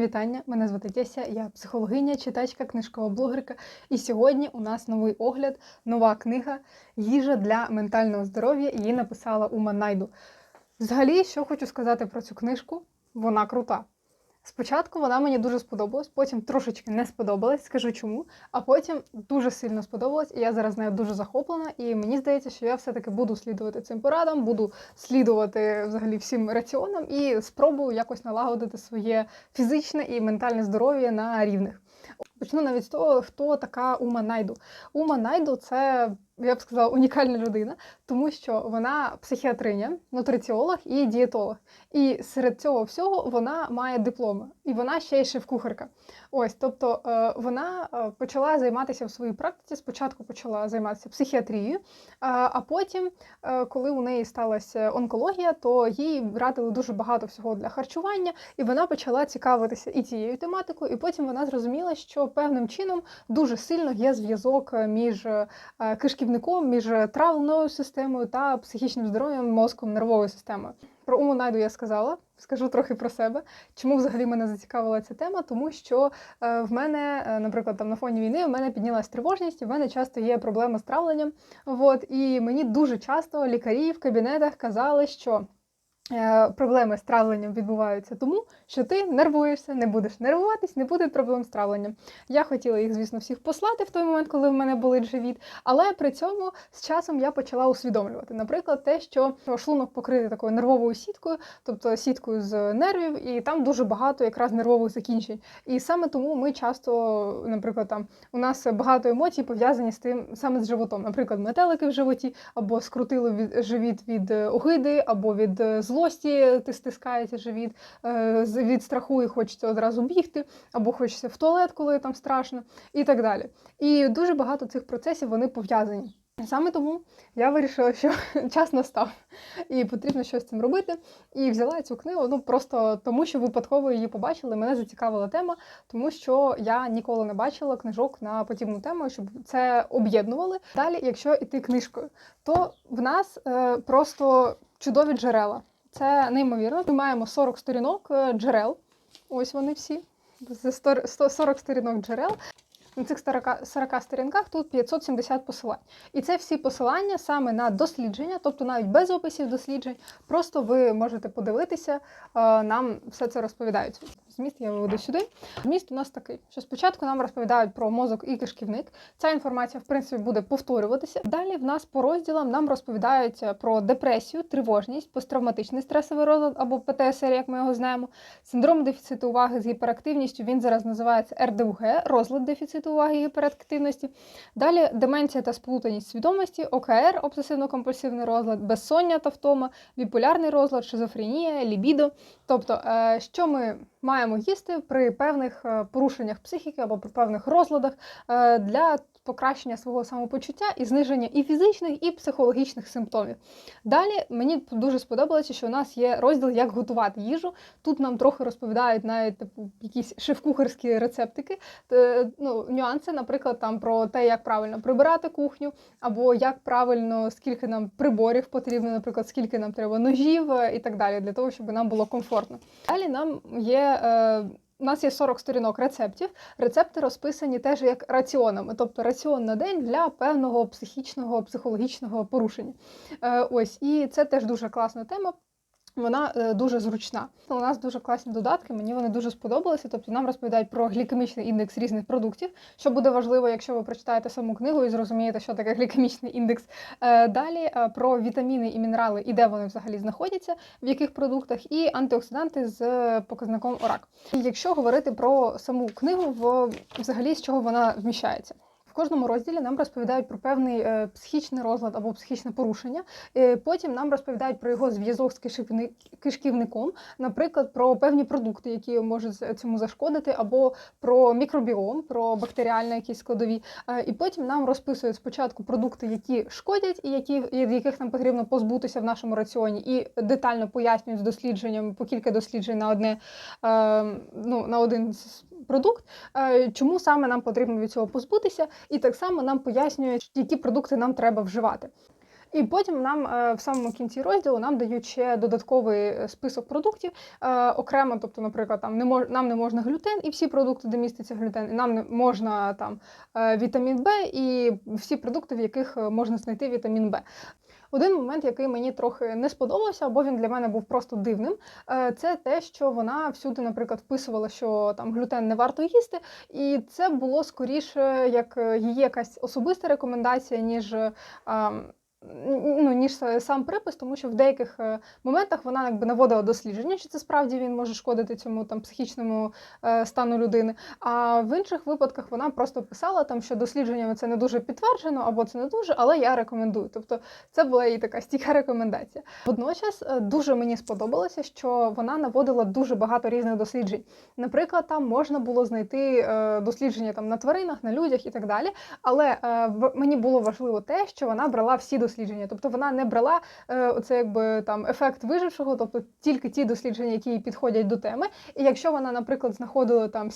Вітання! Мене звати Тєся, я психологиня, читачка, книжкова блогерка. І сьогодні у нас новий огляд, нова книга Їжа для ментального здоров'я. Її написала Ума Найду. Взагалі, що хочу сказати про цю книжку, вона крута. Спочатку вона мені дуже сподобалась, потім трошечки не сподобалась, скажу чому, а потім дуже сильно сподобалась, і я зараз нею дуже захоплена. І мені здається, що я все-таки буду слідувати цим порадам, буду слідувати взагалі всім раціонам і спробую якось налагодити своє фізичне і ментальне здоров'я на рівних. Почну навіть з того, хто така Ума Найду. Ума Найду це, я б сказала, унікальна людина, тому що вона психіатриня, нутриціолог і дієтолог. І серед цього всього вона має дипломи, і вона ще й шеф-кухарка. Ось, тобто е, вона е, почала займатися в своїй практиці. Спочатку почала займатися психіатрією, е, а потім, коли у неї сталася онкологія, то їй радили дуже багато всього для харчування, і вона почала цікавитися і цією тематикою. І потім вона зрозуміла, що певним чином дуже сильно є зв'язок між кишківником, між травленою системою та психічним здоров'ям, мозком, нервовою системою. Про уму найду я сказала, скажу трохи про себе. Чому взагалі мене зацікавила ця тема? Тому що е, в мене, е, наприклад, там на фоні війни в мене піднялась тривожність, і в мене часто є проблема з травленням. От, і мені дуже часто лікарі в кабінетах казали, що. Е, проблеми з травленням відбуваються тому, що ти нервуєшся, не будеш нервуватись, не буде проблем з травленням. Я хотіла їх, звісно, всіх послати в той момент, коли в мене болить живіт, але при цьому з часом я почала усвідомлювати, наприклад, те, що шлунок покритий такою нервовою сіткою, тобто сіткою з нервів, і там дуже багато якраз нервових закінчень. І саме тому ми часто, наприклад, там у нас багато емоцій пов'язані з тим саме з животом. Наприклад, метелики в животі, або скрутили від живіт від огиди, або від зло злості ти стискається живіт, е, від страху і хочеться одразу бігти, або хочеться в туалет, коли там страшно, і так далі. І дуже багато цих процесів вони пов'язані. Саме тому я вирішила, що час настав і потрібно щось з цим робити. І взяла цю книгу ну просто тому, що випадково її побачили. Мене зацікавила тема, тому що я ніколи не бачила книжок на подібну тему, щоб це об'єднували. Далі, якщо йти книжкою, то в нас е, просто чудові джерела. Це неймовірно. Ми маємо 40 сторінок е, джерел. Ось вони всі. 40 сторінок джерел. На цих 40 сторінках тут 570 посилань. І це всі посилання саме на дослідження, тобто навіть без описів досліджень. Просто ви можете подивитися, е, нам все це розповідають. Зміст я виведу сюди. Зміст у нас такий, що спочатку нам розповідають про мозок і кишківник. Ця інформація, в принципі, буде повторюватися. Далі в нас по розділам нам розповідають про депресію, тривожність, посттравматичний стресовий розлад або ПТСР, як ми його знаємо, синдром дефіциту уваги з гіперактивністю. Він зараз називається РДУГ, розлад дефіциту уваги і гіперактивності. Далі деменція та сплутаність свідомості, ОКР, обсесивно-компульсивний розлад, безсоння та втома, біполярний розлад, шизофренія, лібідо. Тобто, е, що ми маємо їсти при певних е, порушеннях психіки або при певних розладах е, для покращення свого самопочуття і зниження і фізичних, і психологічних симптомів. Далі мені дуже сподобалося, що у нас є розділ, як готувати їжу. Тут нам трохи розповідають навіть типу, якісь шеф-кухарські рецептики, ну, нюанси, наприклад, там про те, як правильно прибирати кухню, або як правильно, скільки нам приборів потрібно, наприклад, скільки нам треба ножів е, і так далі, для того, щоб нам було комфортно. Далі нам є. У нас є 40 сторінок рецептів. Рецепти розписані теж як раціонами, тобто раціон на день для певного психічного, психологічного порушення. Е, ось, і це теж дуже класна тема. Вона е, дуже зручна. У нас дуже класні додатки, мені вони дуже сподобалися. Тобто нам розповідають про глікемічний індекс різних продуктів, що буде важливо, якщо ви прочитаєте саму книгу і зрозумієте, що таке глікемічний індекс. Е, далі е, про вітаміни і мінерали і де вони взагалі знаходяться, в яких продуктах, і антиоксиданти з показником ОРАК. Якщо говорити про саму книгу, взагалі з чого вона вміщається. В кожному розділі нам розповідають про певний е, психічний розлад або психічне порушення. Е, потім нам розповідають про його зв'язок з кишківником, наприклад, про певні продукти, які можуть цьому зашкодити, або про мікробіом, про бактеріальні якісь складові. Е, і потім нам розписують спочатку продукти, які шкодять, і які від яких нам потрібно позбутися в нашому раціоні, і детально пояснюють з дослідженням по кілька досліджень на одне ну на один продукт, е, чому саме нам потрібно від цього позбутися, і так само нам пояснюють, які продукти нам треба вживати. І потім нам е, в самому кінці розділу нам дають ще додатковий е, список продуктів окремо. Тобто, наприклад, там не мож, нам не можна глютен і всі продукти, де міститься глютен, і нам не можна там вітамін Б і всі продукти, в яких можна знайти вітамін Б. Один момент, який мені трохи не сподобався, або він для мене був просто дивним, е, це те, що вона всюди, наприклад, вписувала, що там глютен не варто їсти, і це було скоріше як е, її якась особиста рекомендація, ніж. Ну, ніж сам припис, тому що в деяких е, моментах вона якби наводила дослідження, чи це справді він може шкодити цьому там психічному е, стану людини. А в інших випадках вона просто писала там, що дослідженнями це не дуже підтверджено, або це не дуже, але я рекомендую. Тобто це була її така стійка рекомендація. Водночас е, дуже мені сподобалося, що вона наводила дуже багато різних досліджень. Наприклад, там можна було знайти дослідження там на тваринах, на людях і так далі. Але мені було важливо те, що вона брала всі дослідження, тобто вона не брала е, оце якби там ефект вижившого, тобто тільки ті дослідження, які підходять до теми. І якщо вона, наприклад, знаходила там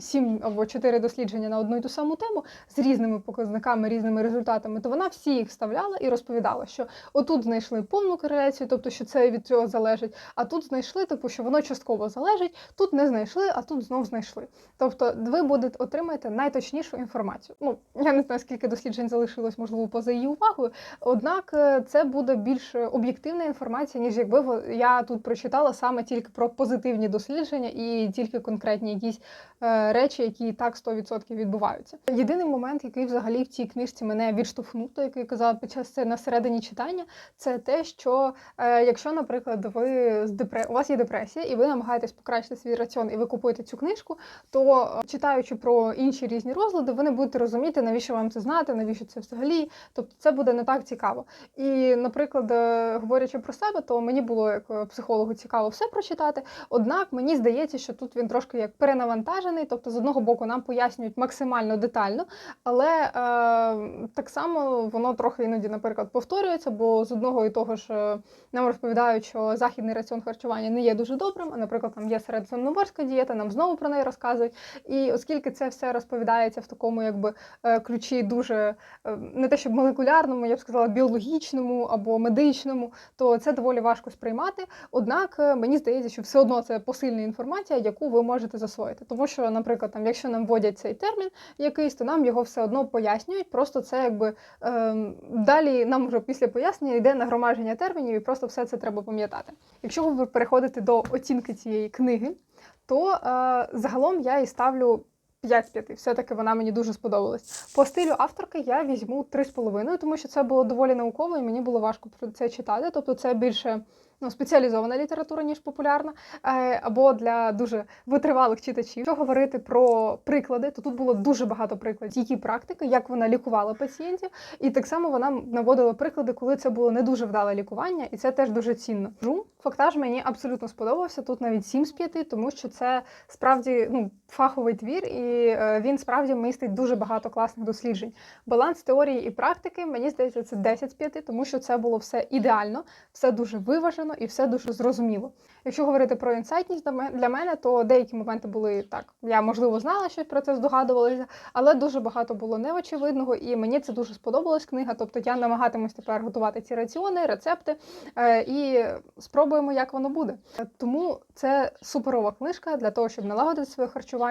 сім або чотири дослідження на одну і ту саму тему з різними показниками, різними результатами, то вона всі їх вставляла і розповідала, що отут знайшли повну кореляцію, тобто що це від цього залежить, а тут знайшли, типу, що воно частково залежить, тут не знайшли, а тут знов знайшли. Тобто, ви будете отримаєте найточнішу інформацію. Ну я не знаю, скільки досліджень залишилось, можливо, поза її увагою. Однак е, це буде більш об'єктивна інформація, ніж якби я тут прочитала саме тільки про позитивні дослідження і тільки конкретні якісь е, речі, які так 100% відбуваються. Єдиний момент, який взагалі в цій книжці мене відштовхнув, то який казала під час це на середині читання, це те, що е, якщо, наприклад, ви з депре... у вас є депресія, і ви намагаєтесь покращити свій раціон, і ви купуєте цю книжку, то е, читаючи про інші різні розлади, ви не будете розуміти, навіщо вам це знати, навіщо це взагалі. Тобто це буде не так цікаво. І, наприклад, е, говорячи про себе, то мені було як е, психологу цікаво все прочитати. Однак мені здається, що тут він трошки як перенавантажений. Тобто, з одного боку, нам пояснюють максимально детально, але е, так само воно трохи іноді, наприклад, повторюється, бо з одного і того ж е, нам розповідають, що західний раціон харчування не є дуже добрим. А, наприклад, там є середземноморська дієта, нам знову про неї розказують. І оскільки це все розповідається в такому, якби ключі дуже не те, щоб молекулярному, я б сказала, біологічному або медичному, то це доволі важко сприймати. Однак е, мені здається, що все одно це посильна інформація, яку ви можете засвоїти. Тому що, наприклад, там, якщо нам вводять цей термін якийсь, то нам його все одно пояснюють. Просто це якби ем, далі нам вже після пояснення йде нагромадження термінів, і просто все це треба пам'ятати. Якщо ви переходите до оцінки цієї книги, то е, загалом я їй ставлю 5 з 5. Все-таки вона мені дуже сподобалась. По стилю авторки я візьму 3,5, тому що це було доволі науково і мені було важко про це читати. Тобто це більше ну, спеціалізована література, ніж популярна, е, або для дуже витривалих читачів. Якщо говорити про приклади, то тут було дуже багато прикладів її практики, як вона лікувала пацієнтів, і так само вона наводила приклади, коли це було не дуже вдале лікування, і це теж дуже цінно. Жу, фактаж мені абсолютно сподобався. Тут навіть 7 з 5, тому що це справді ну, фаховий твір, і е, він справді містить дуже багато класних досліджень. Баланс теорії і практики, мені здається, це 10 з 5, тому що це було все ідеально, все дуже виважено і все дуже зрозуміло. Якщо говорити про інсайтність для ме- для мене, то деякі моменти були так. Я можливо знала щось про це, здогадувалася, але дуже багато було неочевидного, і мені це дуже сподобалась книга. Тобто я намагатимусь тепер готувати ці раціони, рецепти е, і спробуємо, як воно буде. Тому це суперова книжка для того, щоб налагодити своє харчування.